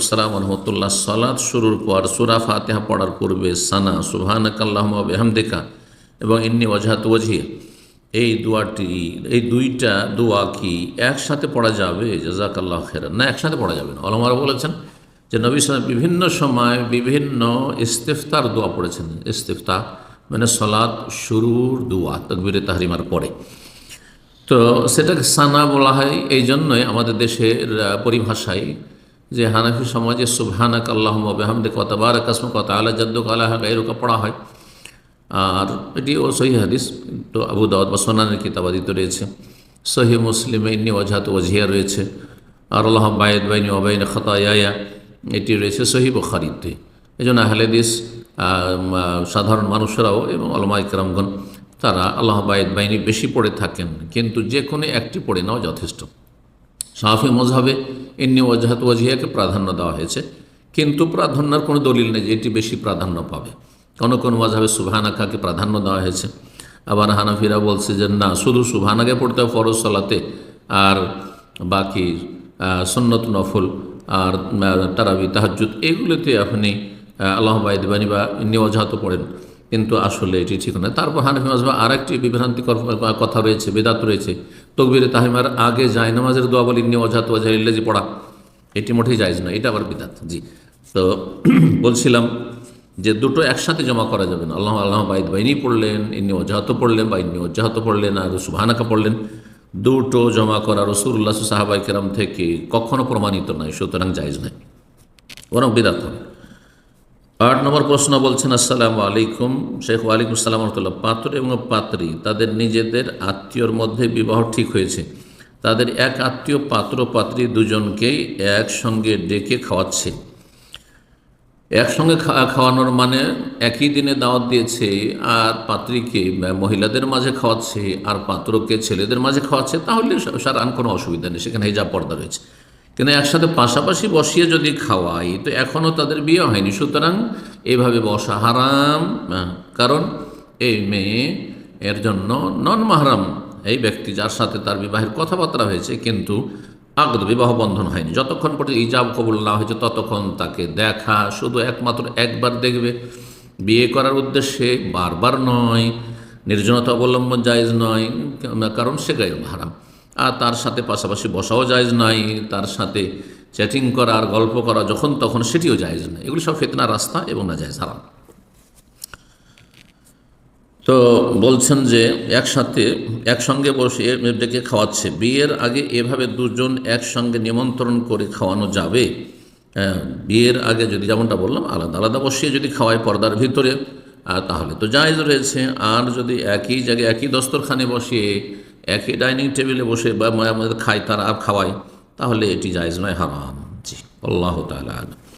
সালাম রহমতুল্লাহ। সালাদ শুরুর পর সুরা ফাতেহা পড়ার পূর্বে সানা এবং ইন্নি এই এই দুইটা দোয়া কি একসাথে পড়া যাবে? না, একসাথে পড়া যাবে না। বলেছেন যে নবী সালাম বিভিন্ন সময় বিভিন্ন ইস্তেফতার দোয়া পড়েছেন। ইস্তেফতা মানে সলাদ শুরুর দোয়া, তকবিরে তাহরিমার পরে। তো সেটাকে সানা বলা হয়। এই জন্যই আমাদের দেশের পরিভাষায় যে হানাফি সমাজে সুবহানাক আল্লাহ বেহামদে কত বার কাসমা কত আলা জাদ্দুক আল্লাহ এরকম পড়া হয়। আর এটিও সহি হাদিস তো আবু দাওয়াত বা সোনানের কিতাবাদিত রয়েছে। সহি মুসলিমে ইন্নি ওজাহাত ওজিয়া রয়েছে। আর আল্লাহ বায়দ বাইনি ওবাইন খতায়া এটি রয়েছে সহি বখারিতে। এই জন্য আহলেদিস সাধারণ মানুষেরাও এবং আলমা ইকরামগণ, তারা আল্লাহ বায়দ বাইনি বেশি পড়ে থাকেন। কিন্তু যে কোনো একটি পড়ে নেওয়া যথেষ্ট। সাহাফি মজহাবে এমনি ওজাহাত ওয়াজিয়াকে প্রাধান্য দেওয়া হয়েছে। কিন্তু প্রাধান্যর কোনো দলিল নেই যে এটি বেশি প্রাধান্য পাবে। কোনো কোনো মজহাবে সুবহানাকাকে প্রাধান্য দেওয়া হয়েছে। আবার হানাফিরা বলছে যে না শুধু সুবহানাকে পড়তে হবে ফরজ সলাতে আর বাকি সুন্নত নফল আর তারাবি তাহাজুদ এগুলোতে আপনি আহ, আল্লাহ বাইদবানি বা ইন্নি ওজাহাতও পড়েন। কিন্তু আসলে এটি ঠিক নয়। তারপর হানাফি মাজবা আর একটি বিভ্রান্তিকর কথা রয়েছে বেদাত রয়েছে। তকবিরে তাহিমার আগে যায়, নামাজের দোয়া বলি নিয়ে অজাত ওয়াজা ইল্লাজি পড়া। এটি মোটেই জায়জ না এটা আবার বিদাত, জি। তো বলছিলাম যে দুটো একসাথে জমা করা যাবে না। আল্লাহ আল্লাহ বাইদ বাইনি পড়লেন, ইন্নি অজাহত পড়লেন বা ইন্নি অজাহাত পড়লেন, আর সুবহানাকা পড়লেন। দুটো জমা করা রসুল্লাহ সাহাবাই কেরাম থেকে কখনো প্রমাণিত নয়, সুতরাং জায়জ নয়, বরং বিদাত হবে। আট নম্বর প্রশ্ন বলছেন, আসসালাম আলাইকুম। শেখ ওয়ালাইকুম সালাম রহমতুল্লাহ। পাত্র এবং পাত্রী, তাদের নিজেদের আত্মীয়র মধ্যে বিবাহ ঠিক হয়েছে। তাদের এক আত্মীয়, পাত্র, পাত্রী দুজনকেই একসঙ্গে ডেকে খাওয়াচ্ছে। একসঙ্গে খাওয়ানোর মানে একই দিনে দাওয়াত দিয়েছে আর পাত্রীকে মহিলাদের মাঝে খাওয়াচ্ছে, আর পাত্রকে ছেলেদের মাঝে খাওয়াচ্ছে। তাহলে সার সারান কোনো অসুবিধা নেই, সেখানে হেজা পর্দা রয়েছে। কিন্তু একসাথে পাশাপাশি বসিয়ে যদি খাওয়াই, তো এখনও তাদের বিয়ে হয়নি। সুতরাং এভাবে বসা হারাম। কারণ এই মেয়ে, এর জন্য নন মাহারাম এই ব্যক্তি যার সাথে তার বিবাহের কথাবার্তা হয়েছে, কিন্তু আগদ বিবাহ বন্ধন হয়নি। যতক্ষণ পর্যন্ত ইজাব কবুল না হয়েছে, ততক্ষণ তাকে দেখা শুধু একমাত্র একবার দেখবে। বিয়ে করার উদ্দেশ্যে বারবার নয়, নির্জনতা অবলম্বন জায়জ নয়, কারণ সে গায়ে হারাম। আর তার সাথে পাশাপাশি বসাও জায়জ নাই তার সাথে চ্যাটিং করা আর গল্প করা যখন তখন সেটিও জায়জ নয় এগুলি সব ফেতনা রাস্তা এবং না জায়জ হারাম। তো বলছেন যে একসাথে একসঙ্গে বসে ডেকে খাওয়াচ্ছে। বিয়ের আগে এভাবে দুজন একসঙ্গে নিমন্ত্রণ করে খাওয়ানো যাবে? হ্যাঁ, বিয়ের আগে যদি যেমনটা বললাম আলাদা আলাদা বসিয়ে যদি খাওয়ায় পর্দার ভিতরে তাহলে তো জায়জ রয়েছে। আর যদি একই জায়গায় একই দস্তরখানে বসিয়ে একই ডাইনিং টেবিলে বসে বা খায়, তারা আর খাওয়ায়, তাহলে এটি জায়জ নয়, হারাম। জি, আল্লাহ তালা